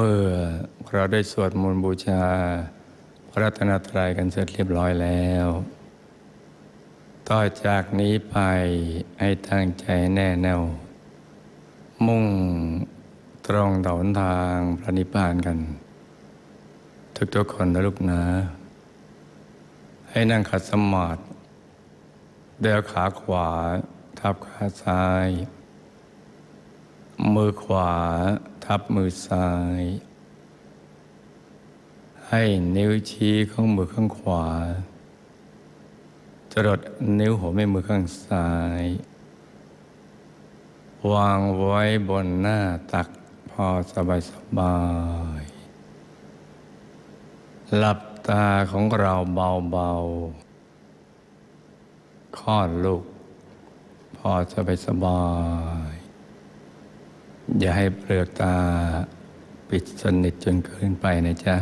เมื่อเราได้สวดมนต์บูชา พระรัตนตรัยกันเสร็จเรียบร้อยแล้ว ต่อจากนี้ไปให้ตั้งใจแน่แน่ว มุ่งตรงต่อหนทางพระนิพพานกัน ทุกๆคนนะลูกนะ ให้นั่งขัดสมาธิเดียวขาขวาทับขาซ้าย มือขวา ทับมือซ้าย ให้นิ้วชี้ของมือข้างขวา จรดนิ้วหัวแม่มือข้างซ้าย วางไว้บนหน้าตักพอสบายสบาย หลับตาของเราเบาๆคลอดลูกพอสบายสบาย อย่าให้เปลือกตาปิดสนิทจนเกินไปนะจ๊ะ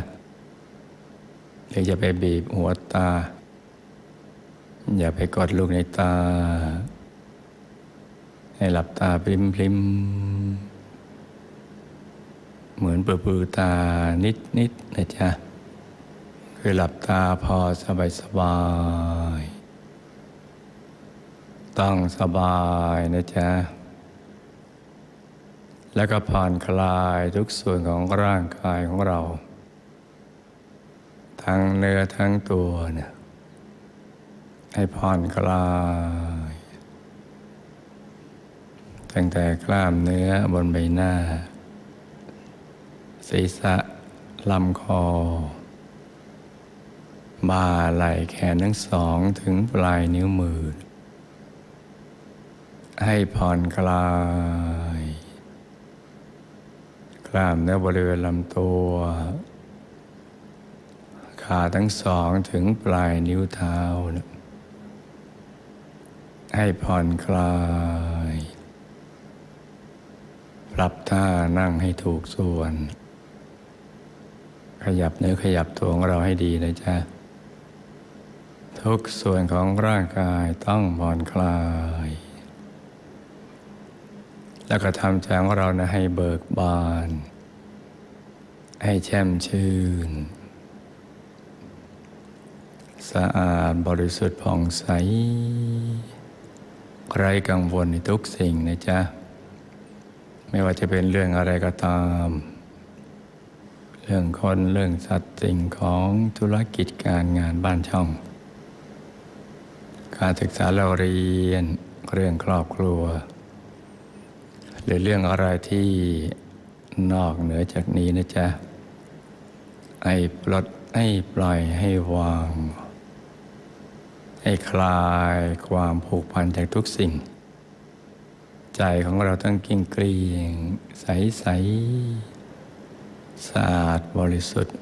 หรือจะไปบีบหัวตา อย่าไปกดลูกในตา ให้หลับตาพริมพริมเหมือนเปือตานิดนิดๆนะจ๊ะ คือหลับตาพอสบายสบายๆต้องสบายนะจ๊ะ แล้วก็ผ่อนคลายทุกส่วนของร่างกายของเรา ทั้งเนื้อทั้งตัวเนี่ยให้ผ่อนคลายตั้งแต่กล้ามเนื้อบนใบหน้า ศีรษะลำคอ บ่าไหล่แขนทั้งสองถึงปลายนิ้วมือ ให้ผ่อนคลาย กล้ามเนื้อบริเวณลำตัว ขาทั้งสองถึงปลายนิ้วเท้านะให้ผ่อนคลาย ปรับท่านั่งให้ถูกส่วน ขยับเนื้อขยับตัวของเราให้ดีนะจ๊ะ ทุกส่วนของร่างกายต้องผ่อนคลาย แล้วก็ทำใจของเรานะให้เบิกบาน ให้แช่มชื่น สะอาดบริสุทธิ์ผ่องใสไร้กังวลในทุกสิ่งนะจ๊ะ ไม่ว่าจะเป็นเรื่องอะไรก็ตาม เรื่องคนเรื่องสัตว์สิ่งของธุรกิจการงานบ้านช่อง การศึกษาเราเรียนเรื่องครอบครัว หรือเรื่องอะไรที่นอกเหนือจากนี้นะจ๊ะ ให้ปลดให้ปล่อยให้วาง ให้คลายความผูกพันจากทุกสิ่ง ใจของเราต้องกิ้งเกลียง ใสใสสะอาดบริสุทธิ์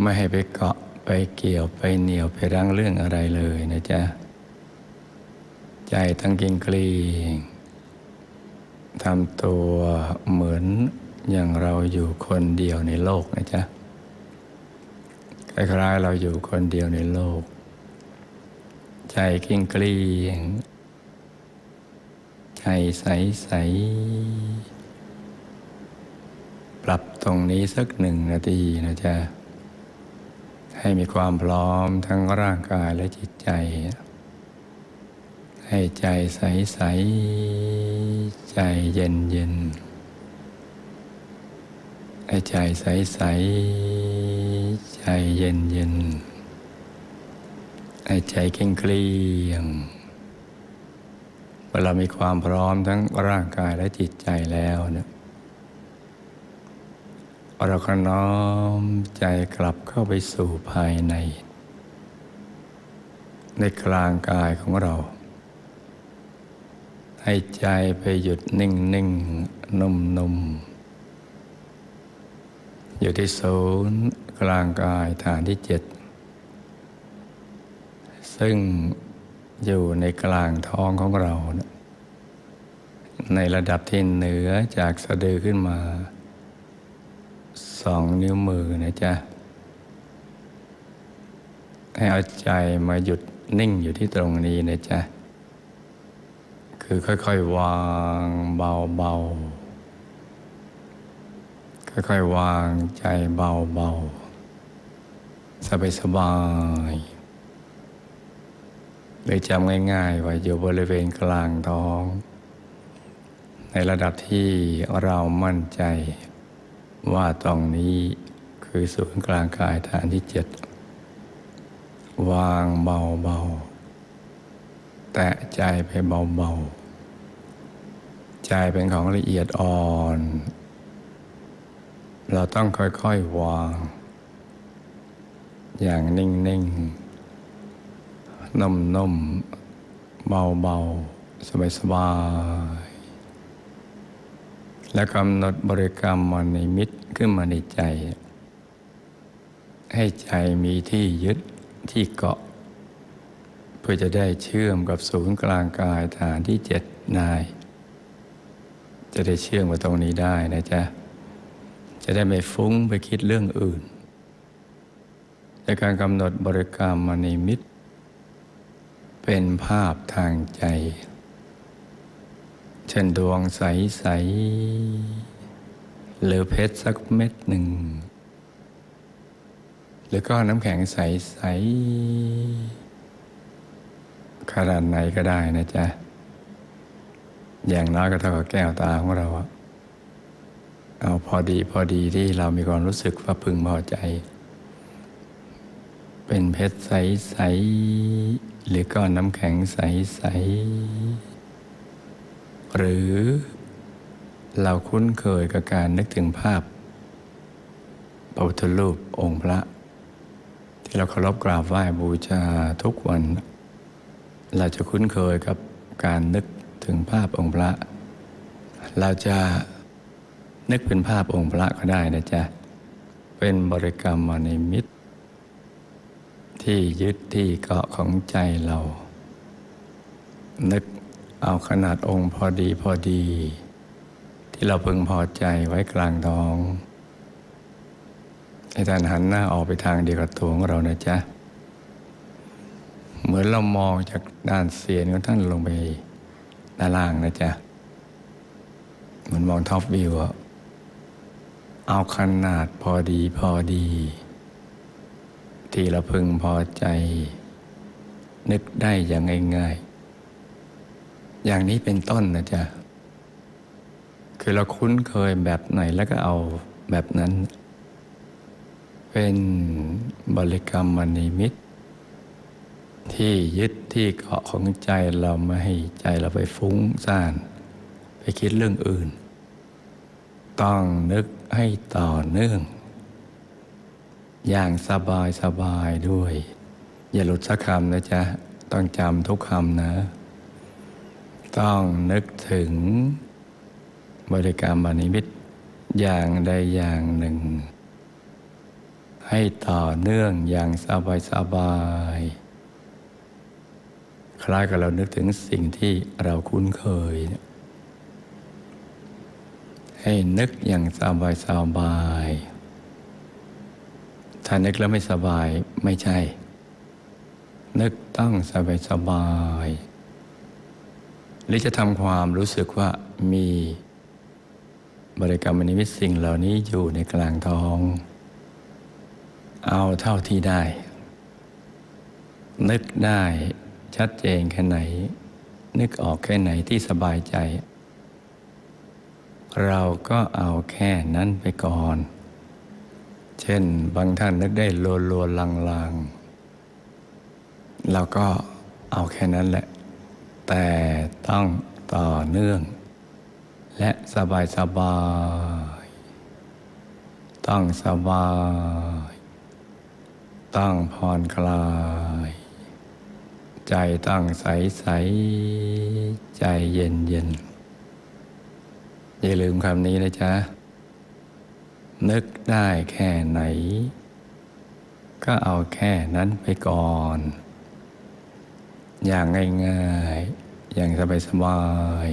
ไม่ให้ไปเกาะไปเกี่ยวไปเหนียวไปรั้งเรื่องอะไรเลยนะจ๊ะ ใจทั้งกิ้งเกลียง ทำตัวเหมือนอย่างเราอยู่คนเดียวในโลกนะจ๊ะคล้ายๆเราอยู่คนเดียวในโลก ใจกิ้งเกลียงใจใสใสๆปรับตรงนี้สักหนึ่งนาทีนะจ๊ะให้มีความพร้อมทั้งร่างกายและจิตใจ ให้ใจใสใสใจเย็นเย็นให้ใจใสใสใจเย็นเย็นให้ใจเกร็งเกลี้ยงเวลามีความพร้อมทั้งร่างกายและจิตใจแล้วเนี่ยเราก็น้อมใจกลับเข้าไปสู่ภายใน ในกลางกายของเรา ให้ใจไปหยุดนิ่งนิ่งนุ่มนุ่มอยู่ที่ศูนย์กลางกายฐานที่เจ็ดซึ่งอยู่ในกลางท้องของเรา ในระดับที่เหนือจากสะดือขึ้นมาสองนิ้วมือนะจ๊ะ ให้เอาใจมาหยุดนิ่งอยู่ที่ตรงนี้นะจ๊ะ คือค่อย ๆ วางเบาๆ ค่อย ๆ วางใจเบาๆ สบายๆโดยจำง่ายๆว่าอยู่บริเวณกลางท้อง ในระดับที่เรามั่นใจว่าตรงนี้คือศูนย์กลางกายฐานที่เจ็ดวางเบาๆ แตะใจไปเบาๆ ใจเป็นของละเอียดอ่อน เราต้องค่อยๆวาง อย่างนิ่งๆ นุ่มๆ เบาๆ สบายๆ และกำหนดบริกรรมมันในมิตรขึ้นมาในใจ ให้ใจมีที่ยึดที่เกาะ พื่อจะได้เชื่อมกับศูนย์กลางกายฐานที่เจ็ดนาย จะได้เชื่อมกับตรงนี้ได้นะจ๊ะ จะได้ไม่ฟุ้งไปคิดเรื่องอื่นในการกำหนดบริกรรมมณีมิตรเป็นภาพทางใจ เช่นดวงใส ๆ หรือเพชรสักเม็ดหนึ่ง หรือก็น้ำแข็งใส ๆ ขนาดไหนก็ได้นะจ๊ะ อย่างน้อยก็เท่ากับแก้วตาของเรา เอาพอดีพอดีที่เรามีความรู้สึกว่าพึงพอใจ เป็นเพชรใสๆหรือก้อนน้ำแข็งใสๆหรือเราคุ้นเคยกับการนึกถึงภาพพระพุทธรูปองค์พระ ที่เราเคารพกราบไหว้บูชาทุกวัน เราจะคุ้นเคยกับการนึกถึงภาพองค์พระ เราจะนึกเป็นภาพองค์พระก็ได้นะจ๊ะ เป็นบริกรรมมาในมิตร ที่ยึดที่เกาะของใจเรา นึกเอาขนาดองค์พอดีพอดี ที่เราพึงพอใจไว้กลางท้องให้ท่านหันหน้าออกไปทางเดียวกับตัวของเรานะจ๊ะ มือนเรามองจากด้านเสียนของท่านลงไปด้านล่างนะจ๊ะเหมือนมองท็อปวิวเอาขนาดพอดีพอดี ที่เราพึงพอใจ นึกได้อย่างง่ายๆ อย่างนี้เป็นต้นนะจ๊ะ คือเราคุ้นเคยแบบไหนแล้วก็เอาแบบนั้น เป็นบริกรรมมณีมิตร ที่ยึดที่เกาะของใจเราไม่ให้ใจเราไปฟุ้งซ่าน ไปคิดเรื่องอื่น ต้องนึกให้ต่อเนื่อง อย่างสบายสบายด้วย อย่าหลุดสักคำนะจ๊ะ ต้องจำทุกคำนะ ต้องนึกถึงบริกรรมบานิมิตอย่างใดอย่างหนึ่ง ให้ต่อเนื่องอย่างสบายสบายๆ คล้ายกับเรานึกถึงสิ่งที่เราคุ้นเคย ให้นึกอย่างสบายสบายถ้านึกแล้วไม่สบายไม่ใช่ นึกต้องสบายสบายหรือจะทำความรู้สึกว่ามีบริกรรมนิมิตสิ่งเหล่านี้อยู่ในกลางท้อง เอาเท่าที่ได้ นึกได้ ชัดเจนแค่ไหน นึกออกแค่ไหนที่สบายใจ เราก็เอาแค่นั้นไปก่อน เช่นบางท่านนึกได้โลโลลังลังๆ เราก็เอาแค่นั้นแหละ แต่ต้องต่อเนื่อง และสบายสบายต้องสบาย ต้องผ่อนคลาย ใจต้องใสใสใจเย็นเย็นอย่าลืมคำนี้นะจ๊ะ นึกได้แค่ไหน ก็เอาแค่นั้นไปก่อน อย่างง่ายๆ อย่างสบาย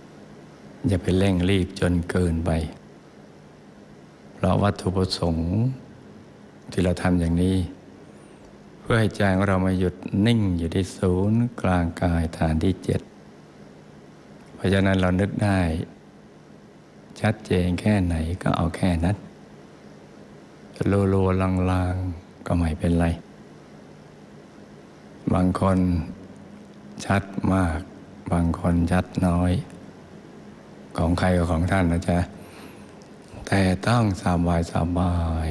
ๆ อย่าไปเร่งรีบจนเกินไป เพราะวัตถุประสงค์ที่เราทำอย่างนี้ พื่อให้ใจของเรามาหยุดนิ่งอยู่ที่ศูนย์กลางกายฐานที่เจ็ดเพราะฉะนั้นเรานึกได้ ชัดเจนแค่ไหนก็เอาแค่นั้นโลโลลางลางๆก็ไม่เป็นไร บางคนชัดมาก บางคนชัดน้อย ของใครก็ของท่านนะจ๊ะ แต่ต้องสบายสบาย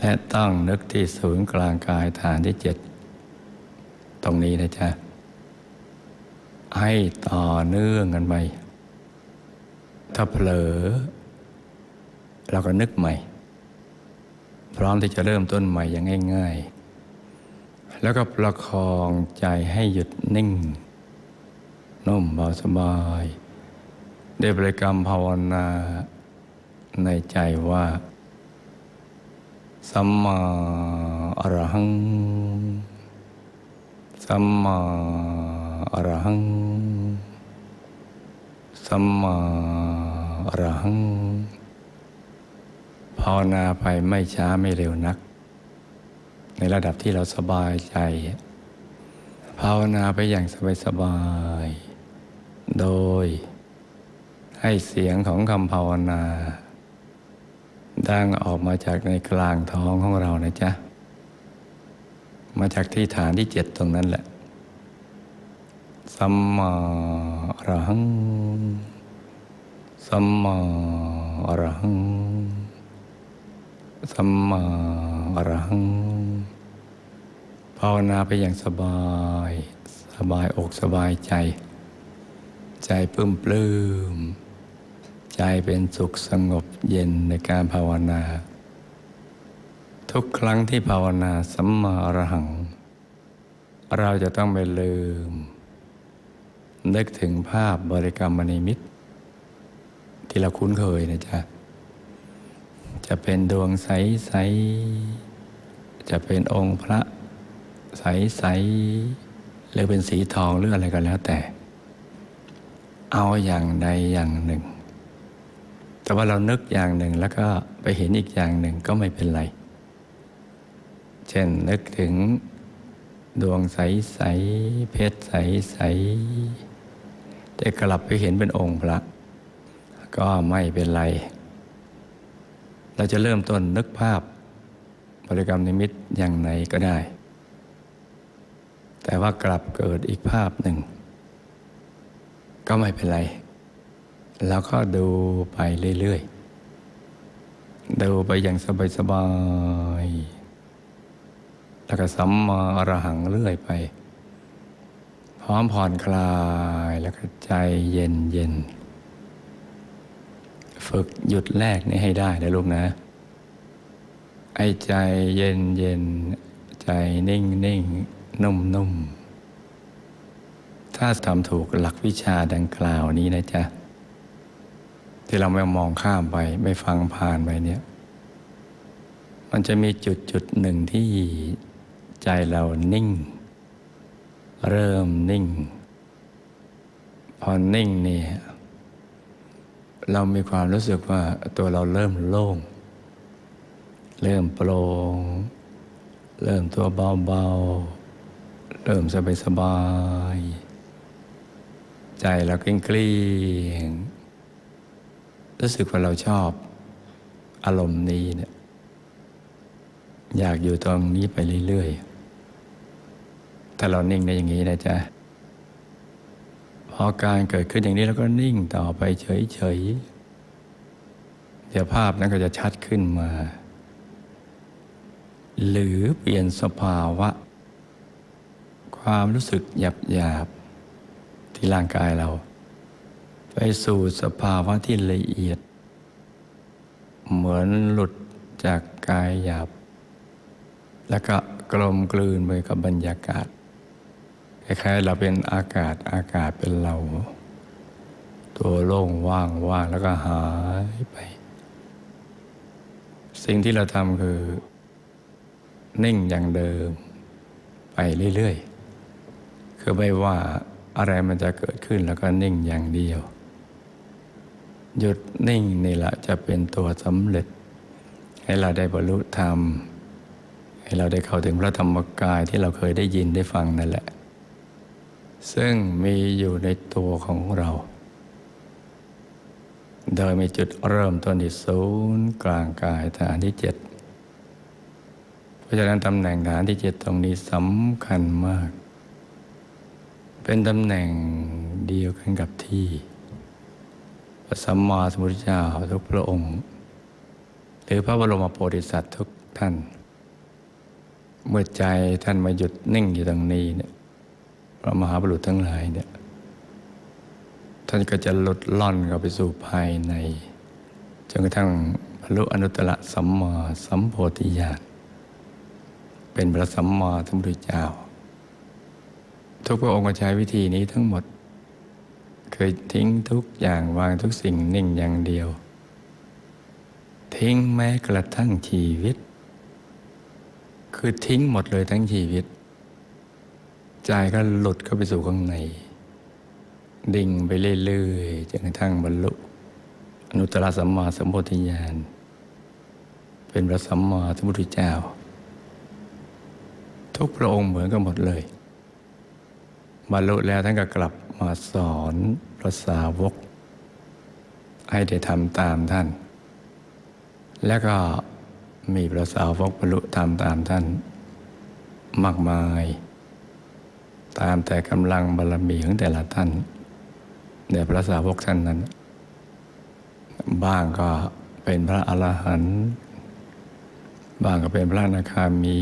และตั้งนึกที่ศูนย์กลางกายฐานที่เจ็ดตรงนี้นะจ๊ะ ให้ต่อเนื่องกันไป ถ้าเผลอ เราก็นึกใหม่ พร้อมที่จะเริ่มต้นใหม่อย่างง่าย ๆ แล้วก็ประคองใจให้หยุดนิ่งนุ่มเบาสบาย ได้บริกรรมภาวนาในใจว่า สัมมาอรหัง สัมมาอรหัง สัมมาอรหัง ภาวนาไปไม่ช้าไม่เร็วนัก ในระดับที่เราสบายใจ ภาวนาไปอย่างสบายๆ โดยให้เสียงของคำภาวนา ดังออกมาจากในกลางท้องของเรานะจ๊ะ มาจากที่ฐานที่เจ็ดตรงนั้นแหละ สัมมาอรหัง สัมมาอรหัง สัมมาอรหัง ภาวนาไปอย่างสบาย สบายอกสบายใจ ใจปลื้มปลื้ม ใจเป็นสุขสงบเย็นในการภาวนา ทุกครั้งที่ภาวนาสัมมาอรหัง เราจะต้องไม่ลืม นึกถึงภาพบริกรรมมณีมิตรที่เราคุ้นเคยนะจ๊ะ จะเป็นดวงใสๆจะเป็นองค์พระใสๆหรือเป็นสีทองหรืออะไรก็แล้วแต่ เอาอย่างใดอย่างหนึ่ง แต่ว่าเรานึกอย่างหนึ่งแล้วก็ไปเห็นอีกอย่างหนึ่งก็ไม่เป็นไร เช่นนึกถึงดวงใสๆเพชรใสๆแต่กลับไปเห็นเป็นองค์พระ ก็ไม่เป็นไร เราจะเริ่มต้นนึกภาพบริกรรมนิมิตอย่างไหนก็ได้ แต่ว่ากลับเกิดอีกภาพหนึ่ง ก็ไม่เป็นไร แล้วก็ดูไปเรื่อยๆ ดูไปอย่างสบายๆ แล้วก็สัมมาอรหังเรื่อยไป พร้อมผ่อนคลายแล้วก็ใจเย็นเย็นๆฝึกหยุดแรกนี่ให้ได้นะลูกนะ ไอ้ใจเย็นเย็นใจนิ่งนิ่งนุ่มนุ่มถ้าทำถูกหลักวิชาดังกล่าวนี้นะจ๊ะ ที่เราไม่มองข้ามไป ไม่ฟังผ่านไปเนี่ย มันจะมีจุดจุดหนึ่งที่ใจเรานิ่ง เริ่มนิ่ง พอนิ่งเนี่ย เรามีความรู้สึกว่าตัวเราเริ่มโล่ง เริ่มโปร่งเริ่มตัวเบาๆ เริ่มสบายสบายๆใจเราเกลี้ยงเกลี้ยง รู้สึกว่าเราชอบอารมณ์นี้เนี่ยอยากอยู่ตรงนี้ไปเรื่อยๆถ้าเรานิ่งในอย่างนี้นะจ๊ะพอการเกิดขึ้นอย่างนี้แล้วก็นิ่งต่อไปเฉยๆเดี๋ยวภาพนั้นก็จะชัดขึ้นมา หรือเปลี่ยนสภาวะ ความรู้สึกหยาบๆที่ร่างกายเรา ไปสู่สภาวะที่ละเอียด เหมือนหลุดจากกายหยาบ แล้วก็กลมกลืนไปกับบรรยากาศ คล้ายๆเราเป็นอากาศอากาศเป็นเรา ตัวโล่งว่างว่างแล้วก็หายไป สิ่งที่เราทำคือ นิ่งอย่างเดิม ไปเรื่อยๆ คือไม่ว่าอะไรมันจะเกิดขึ้นแล้วก็นิ่งอย่างเดียว หยุดนิ่งนี่แหละจะเป็นตัวสำเร็จ ให้เราได้บรรลุธรรม ให้เราได้เข้าถึงพระธรรมกายที่เราเคยได้ยินได้ฟังนั่นแหละ ซึ่งมีอยู่ในตัวของเรา โดยมีจุดเริ่มต้นที่ศูนย์กลางกายฐานที่เจ็ดเพราะฉะนั้นตำแหน่งฐานที่เจ็ดตรงนี้สำคัญมาก เป็นตำแหน่งเดียวกันกับที่ พระสัมมาสัมพุทธเจ้าทุกพระองค์ หรือพระบรมโพธิสัตว์ทุกท่าน เมื่อใจท่านมาหยุดนิ่งอยู่ตรงนี้เนี่ยพระมหาบุรุษทั้งหลายเนี่ยท่านก็จะลดล่อนเข้าไปสู่ภายใน จนกระทั่งบรรลุอนุตตรสัมมาสัมโพธิญาณเป็นพระสัมมาสัมพุทธเจ้า ทุกพระองค์ใช้วิธีนี้ทั้งหมด เคยทิ้งทุกอย่างวางทุกสิ่งนิ่งอย่างเดียว ทิ้งแม้กระทั่งชีวิต คือทิ้งหมดเลยทั้งชีวิต ใจก็หลุดเข้าไปสู่ข้างใน ดิ่งไปเรื่อยๆจนกระทั่งบรรลุอนุตตรสัมมาสัมโพธิญาณเป็นพระสัมมาสัมพุทธเจ้า ทุกพระองค์เหมือนกันหมดเลยบรรลุแล้วท่านก็กลับ มาสอนพระสาวก ให้ได้ทำตามท่าน แล้วก็มีพระสาวกบรรลุทำตามท่าน มากมาย ตามแต่กำลังบารมีของแต่ละท่านแต่พระสาวกท่านนั้น บ้างก็เป็นพระอรหันต์บ้างก็เป็นพระนาคามี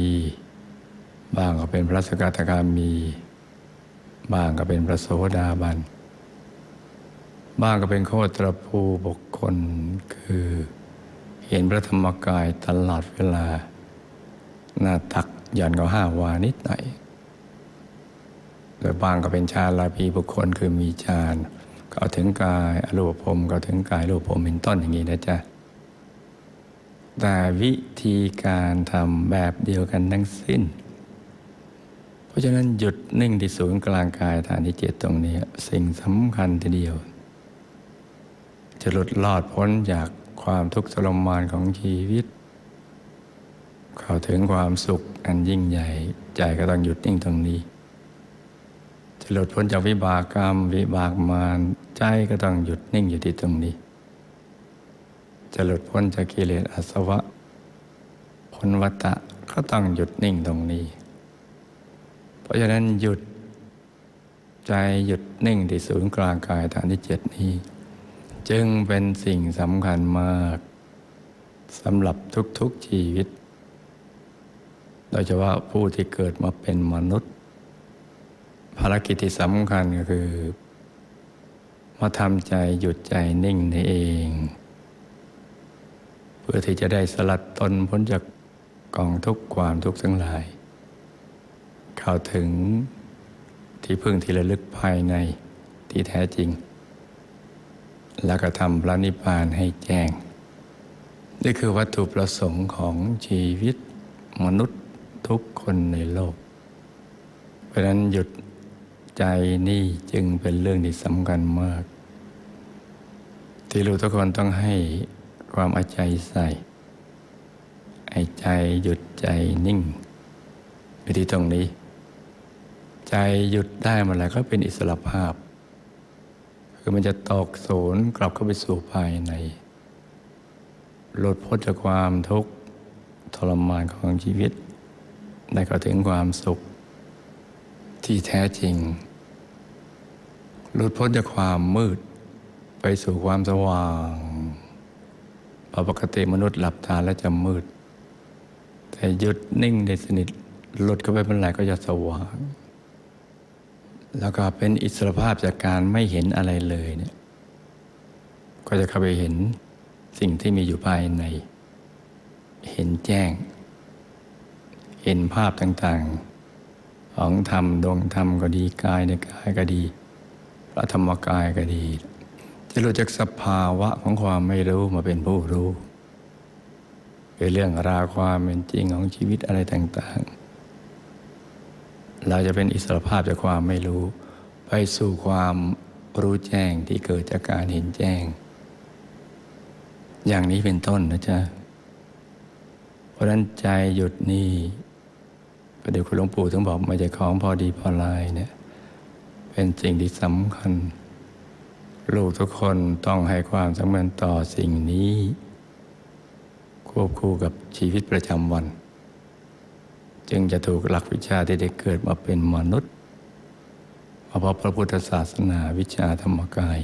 บ้างก็เป็นพระสกทาคามี บ้างก็เป็นพระโสดาบัน บ้างก็เป็นโคตรภูบุคคลคือเห็นพระธรรมกายตลอดเวลา หน้าตักหย่อนก็ห้าวานิดหน่อยโดยบางก็เป็นฌานลาภีบุคคลคือมีฌานก็ถึงกายอรูปภพก็ถึงกายรูปภพเป็นต้นอย่างนี้นะจ๊ะแต่วิธีการทำแบบเดียวกันทั้งสิ้น ราะฉะนั้นหยุดนิ่งที่ศูนย์กลางกายฐานที่เจ็ดตรงนี้ สิ่งสำคัญทีเดียว จะหลุดลอดพ้นจากความทุกข์ทรมานของชีวิต เข้าถึงความสุขอันยิ่งใหญ่ ใจก็ต้องหยุดนิ่งตรงนี้ จะหลุดพ้นจากวิบากกรรม วิบากมารใจก็ต้องหยุดนิ่งอยู่ที่ตรงนี้ จะหลุดพ้นจากกิเลสอาสวะพ้นวัฏฏะก็ต้องหยุดนิ่งตรงนี้ เพราะฉะนั้นหยุดใจหยุดนิ่งที่ศูนย์กลางกายฐานที่เจ็ดนี้ จึงเป็นสิ่งสำคัญมากสำหรับทุกๆชีวิต โดยเฉพาะผู้ที่เกิดมาเป็นมนุษย์ ภารกิจที่สำคัญก็คือ มาทำใจหยุดใจนิ่งในเอง เพื่อที่จะได้สลัดตนพ้นจากกองทุกความทุกข์ทั้งหลาย เข้าถึงที่พึ่งที่ระลึกภายในที่แท้จริง แล้วก็ทำพระนิพพานให้แจ้ง นี่คือวัตถุประสงค์ของชีวิตมนุษย์ทุกคนในโลก เพราะฉะนั้นหยุดใจนี่จึงเป็นเรื่องที่สำคัญมาก ที่เราทุกคนต้องให้ความเอาใจใส่ให้ใจหยุดใจนิ่งไปที่ตรงนี้ ใจหยุดได้มื่อไหร่ก็เป็นอิสระภาพ คือมันจะตกศูนย์กลับเข้าไปสู่ภายใน หลุดพ้นจากความทุกข์ทรมานของชีวิต ได้เข้าถึงความสุขที่แท้จริง หลุดพ้นจากความมืด ไปสู่ความสว่างเพระปกติมนุษย์หลับตาแล้วจะมืด แต่หยุดนิ่งได้สนิทหลุดเข้าไปเมื่อไหร่ก็จะสว่าง แล้วก็เป็นอิสรภาพจากการไม่เห็นอะไรเลยเนี่ย ก็จะเข้าไปเห็นสิ่งที่มีอยู่ภายใน เห็นแจ้ง เห็นภาพต่างๆ ของธรรมดวงธรรมก็ดีกายในกายก็ดี พระธรรมกายก็ดี จะรู้จักสภาวะของความไม่รู้มาเป็นผู้รู้คือเรื่องราวความเป็นจริงของชีวิตอะไรต่าง ๆ เราจะเป็นอิสรภาพจากความไม่รู้ ไปสู่ความรู้แจ้งที่เกิดจากการเห็นแจ้ง อย่างนี้เป็นต้นนะจ๊ะเพราะนั้นใจหยุดนี่ประเดี๋ยวคุณหลวงปู่ถึงบอกมาจากของพอดีพอลายเนี่ย เป็นสิ่งที่สำคัญ ลูกทุกคนต้องให้ความสำคัญต่อสิ่งนี้ ควบคู่กับชีวิตประจำวัน จึงจะถูกหลักวิชาที่ได้เกิดมาเป็นมนุษย์มาพบพระพุทธศาสนาวิชาธรรมกาย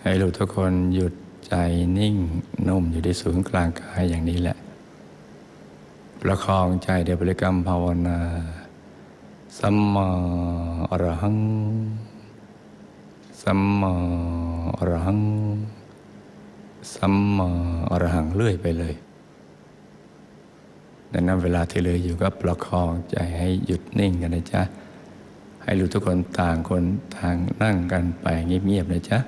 ให้ลูกทุกคนหยุดใจนิ่งนุ่มอยู่ที่ศูนย์กลางกายอย่างนี้แหละ ประคองใจเดยวบริกรรมภาวนา สัมมาอรหัง สัมมาอรหัง สัมมาอรหังเรื่อยไปเลย ดังนั้นเวลาที่เหลืออยู่ก็ประคองใจให้หยุดนิ่งกันนะจ๊ะ ให้รู้ทุกคนต่างคนต่างนั่งกันไปเงียบๆนะจ๊ะ